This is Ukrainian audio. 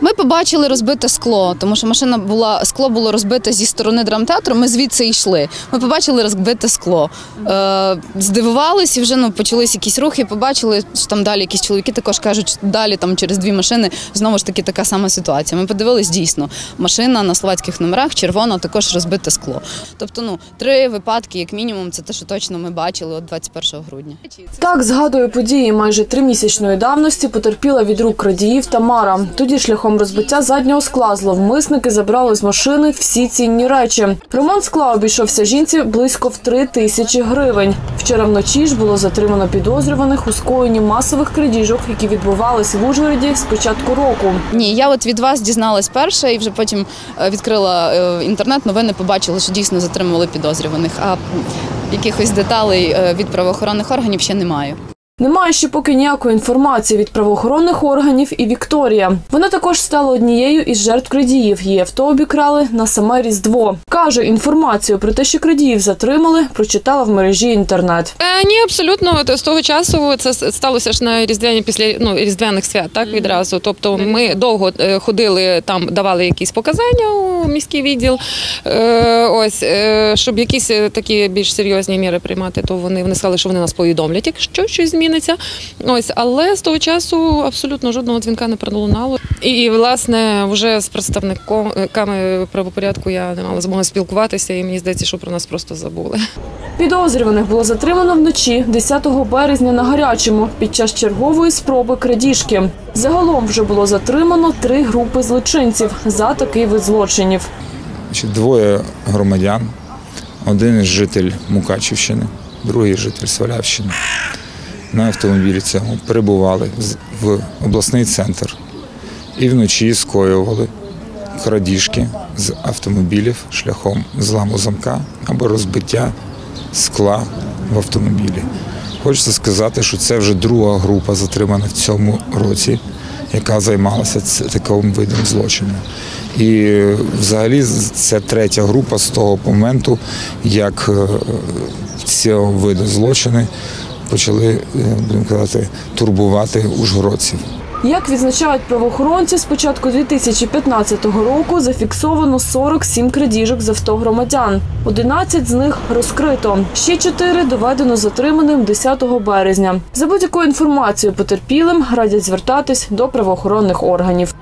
Ми побачили розбите скло, тому що машина була скло було розбите зі сторони драмтеатру. Ми звідси йшли. Ми побачили розбите скло. Е, здивувалися, вже ну почались якісь рухи. Побачили, що там далі якісь чоловіки також кажуть, що далі там через дві машини знову ж таки така сама ситуація. Ми подивились дійсно. Машина на словацьких номерах, червона, також розбите скло. Тобто, ну три випадки, як мінімум, це те, що точно ми бачили от 21 грудня. Так згадує події майже тримісячної давності потерпіла від рук крадіїв Тамара. Тоді шляхом розбиття заднього скла зловмисники забрали з машини всі цінні речі. Ремонт скла обійшовся жінці близько в три тисячі гривень. Вчора вночі ж було затримано підозрюваних у скоєнні масових крадіжок, які відбувались в Ужгороді з початку року. Ні, я от від вас дізналась перша і вже потім е, відкрила е, інтернет, новини побачила, що дійсно затримували підозрюваних. А якихось деталей е, від правоохоронних органів ще немає. Немає ще поки ніякої інформації від правоохоронних органів і Вікторія. Вона також стала однією із жертв крадіїв. Її авто обікрали на саме Різдво. Каже, інформацію про те, що крадіїв затримали, прочитала в мережі інтернет. Е, ні, абсолютно. От З того часу це сталося ж на різдвяні після ну, різдвяних свят, так відразу. Тобто ми довго е, ходили там, давали якісь показання у міський відділ. Е, ось е, щоб якісь е, такі більш серйозні міри приймати, то вони, вони сказали, що вони нас повідомлять, якщо щось зміниться. Ось, але з того часу абсолютно жодного дзвінка не пролунало. І, власне вже з представниками правопорядку я не мала змоги спілкуватися, і мені здається, що про нас просто забули. Підозрюваних було затримано вночі 10 березня на гарячому під час чергової спроби крадіжки. Загалом вже було затримано три групи злочинців за такий вид злочинів. Двоє громадян, один житель Мукачівщини, другий житель Свалявщини. На автомобілі цьому перебували в обласний центр і вночі скоювали крадіжки з автомобілів шляхом зламу замка або розбиття скла в автомобілі. Хочеться сказати, що це вже друга група затримана в цьому році, яка займалася таким видом злочину. І е, взагалі це третя група з того моменту, як е, цього виду злочини почали, е, будемо казати, турбувати ужгородців. Як відзначають правоохоронці, з початку 2015 року зафіксовано 47 крадіжок з авто громадян. 11 з них розкрито. Ще 4 доведено затриманим 10 березня. За будь-якою інформацією потерпілим радять звертатись до правоохоронних органів.